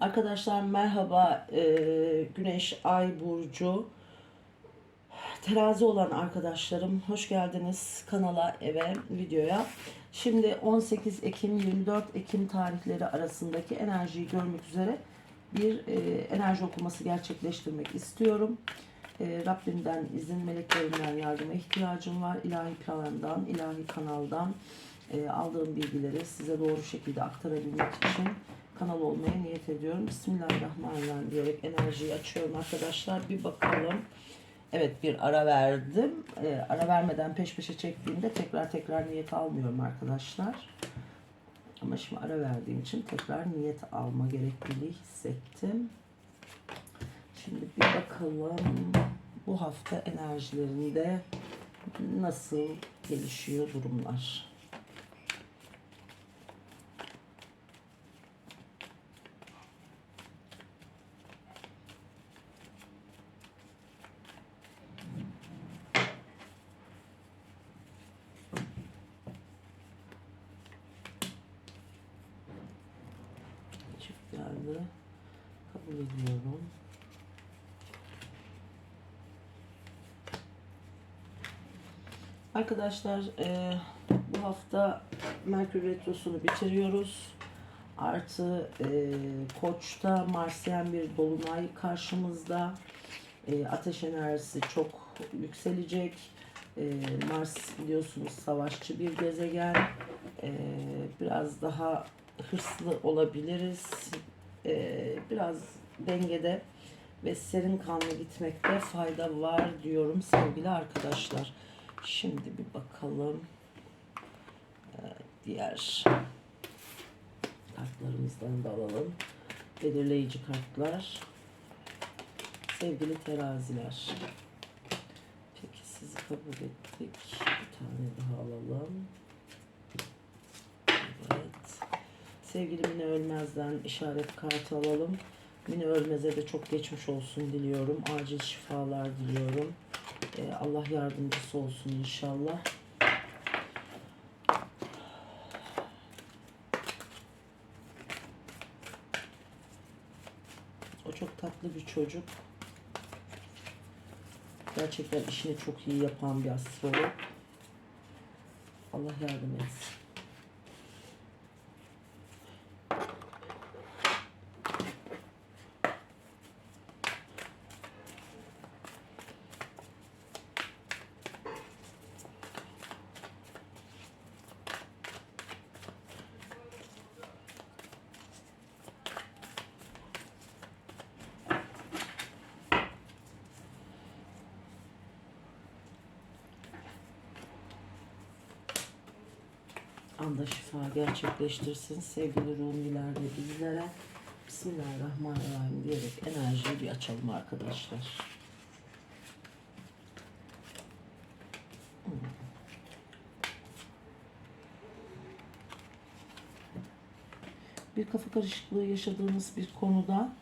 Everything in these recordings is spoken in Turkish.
Arkadaşlar merhaba. Ee, Güneş, Ay, Burcu. Terazi olan arkadaşlarım hoş geldiniz kanala, eve, videoya. Şimdi 18 Ekim 24 Ekim tarihleri arasındaki enerjiyi görmek üzere bir e, enerji okuması gerçekleştirmek istiyorum. E, Rabbimden izin, meleklerimden yardıma ihtiyacım var. İlahi plandan, ilahi kanaldan e, aldığım bilgileri size doğru şekilde aktarabilmek için kanal olmaya niyet ediyorum. Bismillahirrahmanirrahim diyerek enerjiyi açıyorum arkadaşlar. Bir bakalım. Evet bir ara verdim. E, ara vermeden peş peşe çektiğimde tekrar tekrar niyet almıyorum arkadaşlar. Ama şimdi ara verdiğim için tekrar niyet alma gerekliliği hissettim. Şimdi bir bakalım bu hafta enerjilerinde nasıl gelişiyor durumlar. Geldi. Kabul ediyorum. Arkadaşlar e, bu hafta Merkür Retrosu'nu bitiriyoruz. Artı e, Koç'ta Marsyen bir dolunay karşımızda. E, ateş enerjisi çok yükselecek. E, Mars biliyorsunuz savaşçı bir gezegen. E, biraz daha hırslı olabiliriz. E, biraz dengede ve serin kanlı gitmekte fayda var diyorum sevgili arkadaşlar. Şimdi bir bakalım Ee, diğer kartlarımızdan da alalım. Belirleyici kartlar. Sevgili teraziler. Peki sizi kabul ettik. Bir tane daha alalım. Evet. Sevgili Mine Ölmez'den işaret kartı alalım. Mine Ölmez'e de çok geçmiş olsun diliyorum. Acil şifalar diliyorum. Ee, Allah yardımcısı olsun inşallah. O çok tatlı bir çocuk. Gerçekten işini çok iyi yapan bir astrolog. Allah yardım etsin. Anda şifa gerçekleştirsin. Sevgili Rumiler ve bizlere Bismillahirrahmanirrahim diyerek enerjiyi bir açalım arkadaşlar. Bir kafa karışıklığı yaşadığınız bir konuda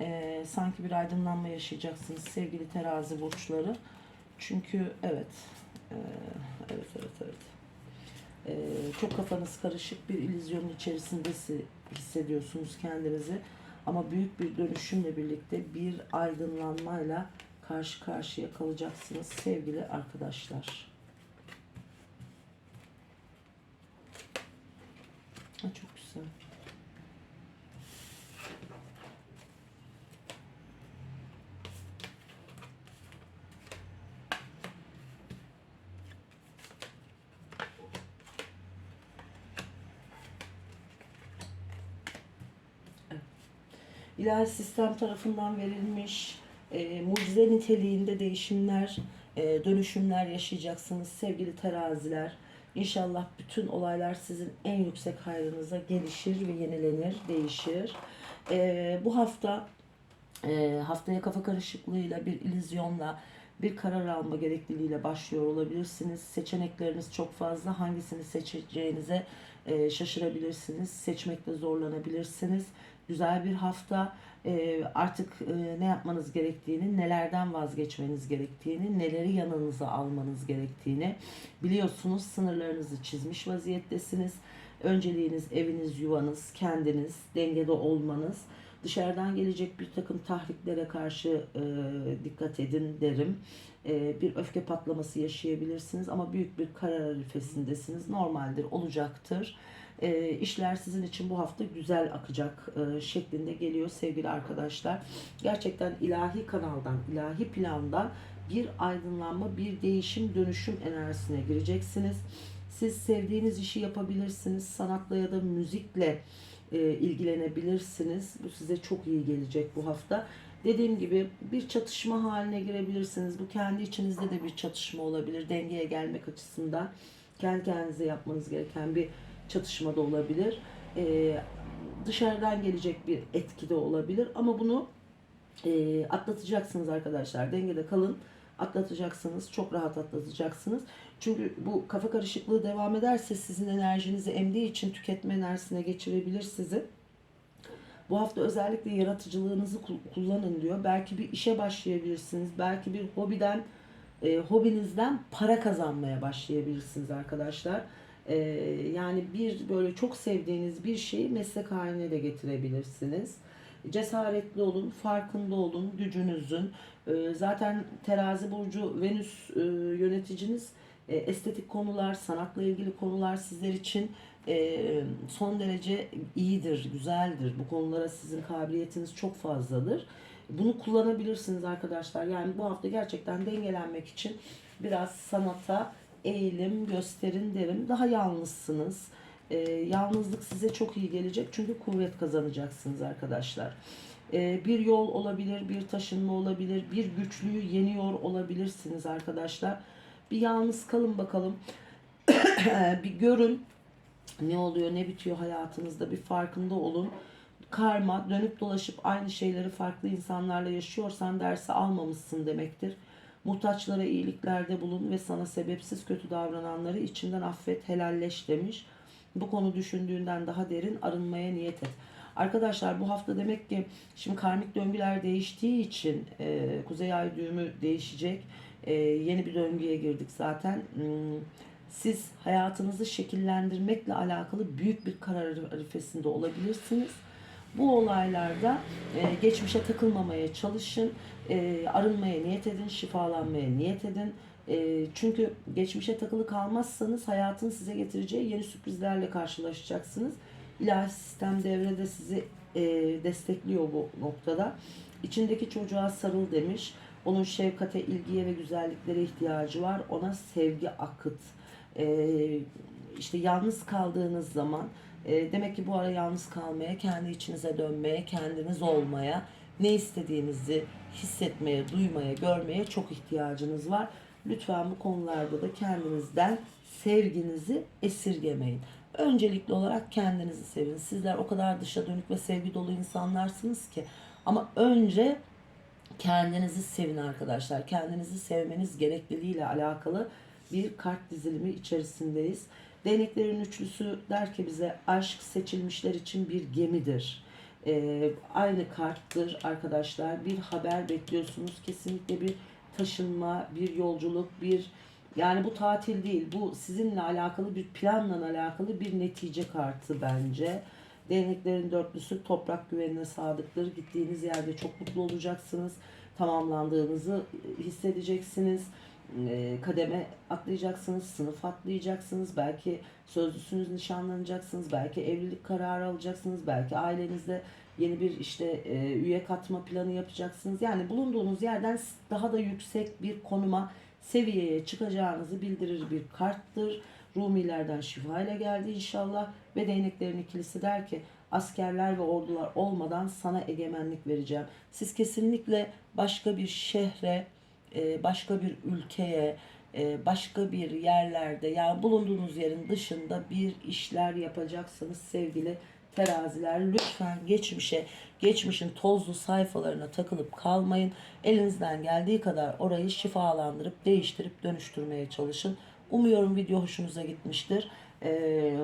eee, sanki bir aydınlanma yaşayacaksınız sevgili terazi burçları. Çünkü evet, eee, evet, evet, evet. Ee, çok kafanız karışık bir illüzyonun içerisinde hissediyorsunuz kendinizi. Ama büyük bir dönüşümle birlikte bir aydınlanmayla karşı karşıya kalacaksınız sevgili arkadaşlar. Ha, çok güzel. İlahi sistem tarafından verilmiş e, mucize niteliğinde değişimler, e, dönüşümler yaşayacaksınız sevgili teraziler. İnşallah bütün olaylar sizin en yüksek hayrınıza gelişir ve yenilenir, değişir. E, bu hafta e, haftaya kafa karışıklığıyla bir illüzyonla bir karar alma gerekliliğiyle başlıyor olabilirsiniz. Seçenekleriniz çok fazla. Hangisini seçeceğinize e, şaşırabilirsiniz. Seçmekte zorlanabilirsiniz. Güzel bir hafta. E, artık e, ne yapmanız gerektiğini, nelerden vazgeçmeniz gerektiğini, neleri yanınıza almanız gerektiğini biliyorsunuz. Sınırlarınızı çizmiş vaziyettesiniz. Önceliğiniz eviniz, yuvanız, kendiniz, dengede olmanız. Dışarıdan gelecek bir takım tahriklere karşı e, dikkat edin derim. E, bir öfke patlaması yaşayabilirsiniz ama büyük bir karar arifesindesiniz. Normaldir, olacaktır. E, işler sizin için bu hafta güzel akacak e, şeklinde geliyor sevgili arkadaşlar. Gerçekten ilahi kanaldan, ilahi plandan bir aydınlanma, bir değişim, dönüşüm enerjisine gireceksiniz. Siz sevdiğiniz işi yapabilirsiniz. Sanatla ya da müzikle e, ilgilenebilirsiniz. Bu size çok iyi gelecek bu hafta. Dediğim gibi bir çatışma haline girebilirsiniz. Bu kendi içinizde de bir çatışma olabilir. Dengeye gelmek açısından kendi kendinize yapmanız gereken bir çatışma da olabilir. E, dışarıdan gelecek bir etki de olabilir. Ama bunu e, atlatacaksınız arkadaşlar. Dengede kalın. Atlatacaksınız. Çok rahat atlatacaksınız. Çünkü bu kafa karışıklığı devam ederse sizin enerjinizi emdiği için tüketme enerjisine geçirebilir sizi. Bu hafta özellikle yaratıcılığınızı ku- kullanın diyor. Belki bir işe başlayabilirsiniz. Belki bir hobiden, e, hobinizden para kazanmaya başlayabilirsiniz arkadaşlar. E, yani bir böyle çok sevdiğiniz bir şeyi meslek haline de getirebilirsiniz. Cesaretli olun, farkında olun gücünüzün. E, zaten terazi burcu Venüs e, yöneticiniz e, estetik konular, sanatla ilgili konular sizler için e, son derece iyidir, güzeldir. Bu konulara sizin kabiliyetiniz çok fazladır. Bunu kullanabilirsiniz arkadaşlar. Yani bu hafta gerçekten dengelenmek için biraz sanata eğilim gösterin derim. Daha yalnızsınız. E, yalnızlık size çok iyi gelecek çünkü kuvvet kazanacaksınız arkadaşlar. E, bir yol olabilir, bir taşınma olabilir, bir güçlüyü yeniyor olabilirsiniz arkadaşlar. Bir yalnız kalın bakalım. bir görün ne oluyor, ne bitiyor hayatınızda bir farkında olun. Karma dönüp dolaşıp aynı şeyleri farklı insanlarla yaşıyorsan dersi almamışsın demektir. Muhtaçlara iyiliklerde bulun ve sana sebepsiz kötü davrananları içinden affet, helalleş demiş. Bu konu düşündüğünden daha derin arınmaya niyet et. Arkadaşlar bu hafta demek ki şimdi karmik döngüler değiştiği için e, kuzey ay düğümü değişecek. E, yeni bir döngüye girdik zaten. Hmm, siz hayatınızı şekillendirmekle alakalı büyük bir karar arifesinde olabilirsiniz. Bu olaylarda e, geçmişe takılmamaya çalışın, e, arınmaya niyet edin, şifalanmaya niyet edin. E, çünkü geçmişe takılı kalmazsanız hayatın size getireceği yeni sürprizlerle karşılaşacaksınız. İlahi sistem devrede sizi e, destekliyor bu noktada. İçindeki çocuğa sarıl demiş. Onun şefkate, ilgiye ve güzelliklere ihtiyacı var. Ona sevgi akıt. E, işte yalnız kaldığınız zaman e, demek ki bu ara yalnız kalmaya, kendi içinize dönmeye, kendiniz olmaya, ne istediğinizi hissetmeye, duymaya, görmeye çok ihtiyacınız var. Lütfen bu konularda da kendinizden sevginizi esirgemeyin. Öncelikli olarak kendinizi sevin. Sizler o kadar dışa dönük ve sevgi dolu insanlarsınız ki. Ama önce kendinizi sevin arkadaşlar. Kendinizi sevmeniz gerekliliğiyle alakalı bir kart dizilimi içerisindeyiz. Değneklerin üçlüsü der ki bize aşk seçilmişler için bir gemidir. Ee, aynı karttır arkadaşlar. Bir haber bekliyorsunuz. Kesinlikle bir taşınma, bir yolculuk, bir yani bu tatil değil. Bu sizinle alakalı bir planla alakalı bir netice kartı bence. Değneklerin dörtlüsü toprak güvenine sadıktır. Gittiğiniz yerde çok mutlu olacaksınız. Tamamlandığınızı hissedeceksiniz. Ee, kademe atlayacaksınız, sınıf atlayacaksınız. Belki sözlüsünüz nişanlanacaksınız. Belki evlilik kararı alacaksınız. Belki ailenizde yeni bir işte e, üye katma planı yapacaksınız. Yani bulunduğunuz yerden daha da yüksek bir konuma, seviyeye çıkacağınızı bildirir bir karttır. Rumilerden şifa ile geldi inşallah ve değneklerin ikilisi der ki askerler ve ordular olmadan sana egemenlik vereceğim. Siz kesinlikle başka bir şehre, e, başka bir ülkeye, e, başka bir yerlerde yani bulunduğunuz yerin dışında bir işler yapacaksınız sevgili teraziler. Lütfen geçmişe, geçmişin tozlu sayfalarına takılıp kalmayın. Elinizden geldiği kadar orayı şifalandırıp, değiştirip, dönüştürmeye çalışın. Umuyorum video hoşunuza gitmiştir. Ee,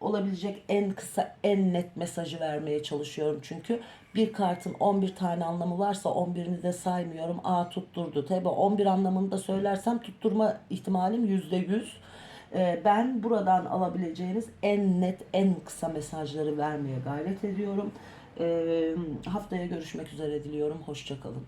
olabilecek en kısa, en net mesajı vermeye çalışıyorum çünkü. Bir kartın 11 tane anlamı varsa 11'ini de saymıyorum. Aa tutturdu. Tabi 11 anlamını da söylersem tutturma ihtimalim %100. Ee, ben buradan alabileceğiniz en net, en kısa mesajları vermeye gayret ediyorum. Ee, haftaya görüşmek üzere diliyorum. Hoşçakalın.